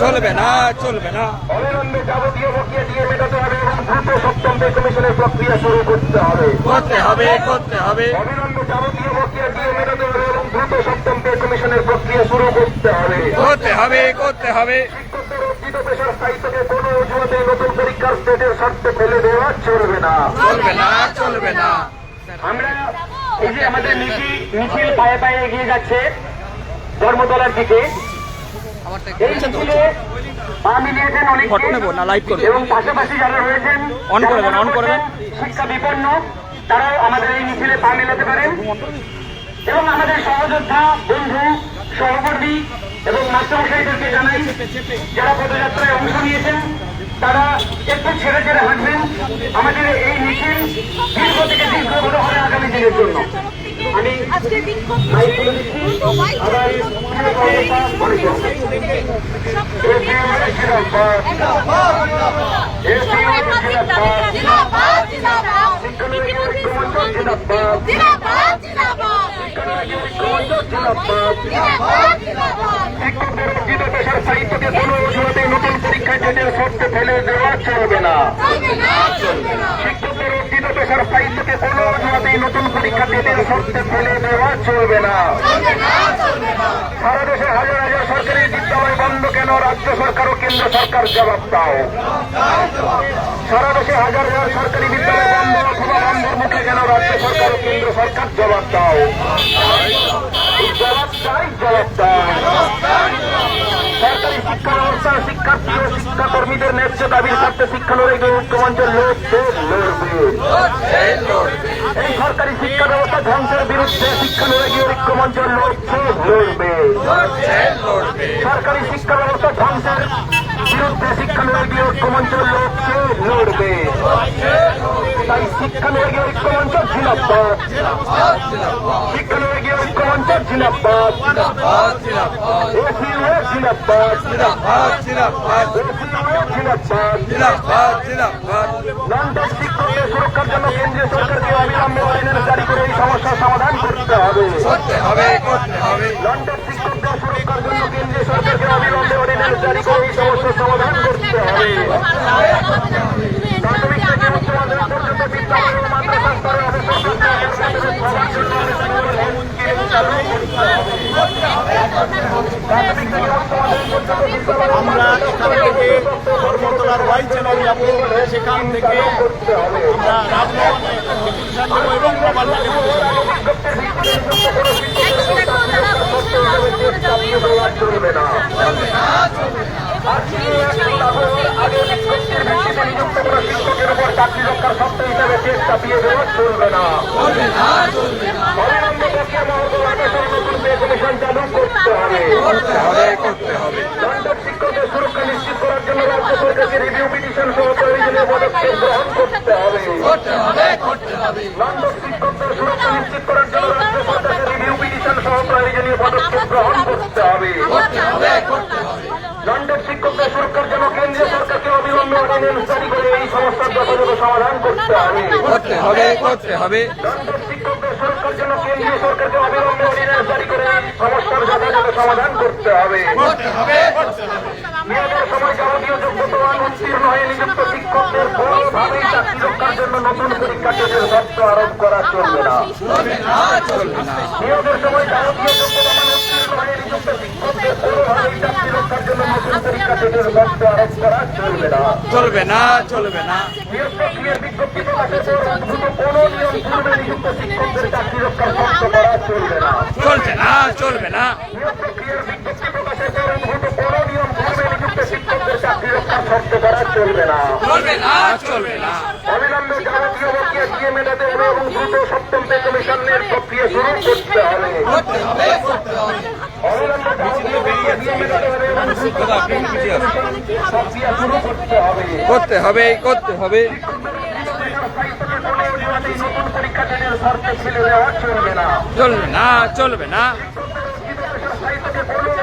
চলবে না চলবে না। অবিলম্বে যাবতীয় বকিয়া দিয়ে মেটাতে হবে এবং দ্রুত সপ্তম পে কমিশনের প্রক্রিয়া শুরু করতে হবে করতে হবে। করতে হবে অবিলম্বে যাবতীয় বকিয়া দিয়ে মেটাতে হবে এবং দ্রুত সপ্তম পে কমিশনের প্রক্রিয়া শুরু করতে হবে। করতে হবে করতে হবে আমরা এই যে আমাদের মিছিল মিছিল পায়ে পায়ে এগিয়ে যাচ্ছে। ধর্মতলার দিকে। ফটো নেব না লাইভ করব। এবং পাশাপাশি যারা রয়েছেন On করে দেন, on করে দেন। শিক্ষা বিপন্ন তারাও আমাদের এই মিছিলে পা মিলাতে পারেন। এবং আমাদের সহযোদ্ধা বন্ধু সহকর্মী এবং মাস্টারমশাইদেরকে জানাই যারা পদযাত্রায় অংশ নিয়েছেন তারা একটু ছেড়ে ছেড়ে হাঁটবেন। আমাদের এই মিছিল দীর্ঘ থেকে দীর্ঘ হবে আগামী দিনের জন্য। আজকে বিক্ষোভ সাহিত্যকে কোনো নতুন পরীক্ষা শর্তে ফেলে দেওয়া চলবে না। পেশার সাহিত্যকে কোনো অজুহাতে নতুন পরীক্ষা ডেটের শর্তে ফেলে দেওয়া চলবে না। সারা দেশে হাজার হাজার সরকারি বিদ্যালয় বন্ধ কেন? রাজ্য সরকার ও কেন্দ্র সরকার জবাব দাও। সারা দেশে হাজার হাজার সরকারি বিদ্যালয় বন্ধ অথবা বন্ধের মুখে কেন রাজ্য সরকার ও কেন্দ্র সরকার জবাব দাও? জবাব সরকারি শিক্ষা ব্যবস্থা, শিক্ষার্থী ও শিক্ষাকর্মীদের ন্যায্য দাবির স্বার্থে শিক্ষানুরাগী লোককে লড়বে এই সরকারি শিক্ষা ব্যবস্থা ধ্বংসের বিরুদ্ধে শিক্ষানুরাগী ঐক্যমঞ্চের লোককে লড়বে। সরকারি শিক্ষা ব্যবস্থা ধ্বংসের বিরুদ্ধে শিক্ষানুরাগী ঐক্যমঞ্চের লোককে লড়বে। তাই শিক্ষানুরাগী ঐক্যমঞ্চ জিনাবাদ শিক্ষানুরাগী ঐক্যমঞ্চ জিনাবাদ এসিও জিনাবাদ এসিও জিনাবাদ লন্ডন শিক্ষকদের সুরক্ষার জন্য কেন্দ্রীয় সরকারকে অবিলম্বে আইনের জারি করে এই সমস্যার সমাধান করতে হবে। লন্ডন শিক্ষকদের সুরক্ষার জন্য কেন্দ্রীয় সরকারকে অবিলম্বে অর্ডিন্যান্স জারি করে এই সমস্যার সমাধান করতে হবে। প্রাথমিক থেকে উচ্চ মাধ্যমিক পর্যন্ত বিদ্যালয় ও মাদ্রাসা স্তরে অবসর সবার জন্য স্কিম চালু করতে হবে প্রাথমিক থেকে উচ্চ মাধ্যমিক পর্যন্ত বিদ্যালয় ও আমরা এখান থেকে ধর্মতলার ওয়াই চ্যানেল যাব। সেখান থেকে আমরা রাজভবনে এবং শিক্ষকের উপর চাকরি রক্ষার শর্ত হিসেবে কেস চাপিয়ে দেওয়া চলবে না। কমিশন চালু করতে হবে। করতে হবে। সুরক্ষা নিশ্চিত করার জন্য রাজ্য সরকারকে রিভিউ পিটিশন সহ প্রয়োজনীয় পদক্ষেপ গ্রহণ করতে হবে। শিক্ষকদের সুরক্ষা নিশ্চিত করার জন্য রাজ্য সরকারকে রিভিউ পিটিশন সহ প্রয়োজনীয় পদক্ষেপ গ্রহণ করতে হবে। করতে শিক্ষকদের সুরক্ষার জন্য কেন্দ্রীয় সরকারকে অবিলম্বে অর্ডিন্যান্স জারি করে এই সমস্যার যথাযথ সমাধান করতে হবে। করতে হবে করতে হবে লন্ডন শিক্ষকদের সুরক্ষার জন্য কেন্দ্রীয় সরকারকে অবিলম্বে অর্ডিন্যান্স জারি করে সমস্যার যথাযথ সমাধান করতে হবে। নিয়োগের সময় যাবতীয় যোগ্যতান উত্তীর্ণ হয়ে নিযুক্ত শিক্ষকদের কোনোভাবেই চাকরি রক্ষার জন্য নতুন পরীক্ষা টেটের শর্ত আরোপ করা চলবে না। চলবে সময় যাবতীয় যোগ্যতান উত্তীর্ণ হয়ে নিযুক্ত শিক্ষকদের কোনোভাবেই চাকরি রক্ষার জন্য নতুন পরীক্ষা করা চলবে না। চলবে না চলছে না চলবে না। চলবে না। চলবে না চলবে না। অবিলম্বে যাবতীয় বকেয়া দিয়ে মেটাতে হবে এবং দ্রুত সপ্তম পে কমিশনের প্রক্রিয়া শুরু করতে হবে। অবিলম্বে যাবতীয় বকেয়া দিয়ে মেটাতে হবে এবং দ্রুত সপ্তম পে কমিশন প্রক্রিয়া শুরু করতে হবে করতে হবে। চলবে দেওয়া চলবে না। চলবে না চলবে না।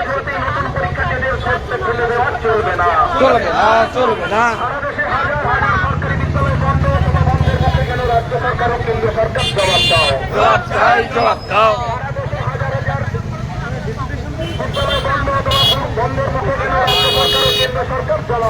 অজুহাতেই নতুন পরীক্ষা দিনের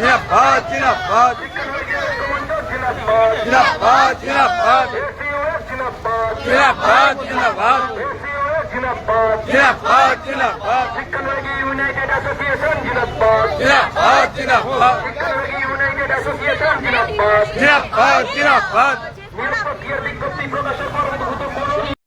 জিন্দাবাদ জিন্দাবাদ। জিন্দাবাদ জিন্দাবাদ। জিন্দাবাদ জিন্দাবাদ। জিন্দাবাদ জিন্দাবাদ। শিক্ষানবী ইউনাইটেড অ্যাসোসিয়েশন জিন্দাবাদ জিন্দাবাদ জিন্দাবাদ শিক্ষানবী ইউনাইটেড অ্যাসোসিয়েশন জিন্দাবাদ। জিন্দাবাদ জিন্দাবাদ।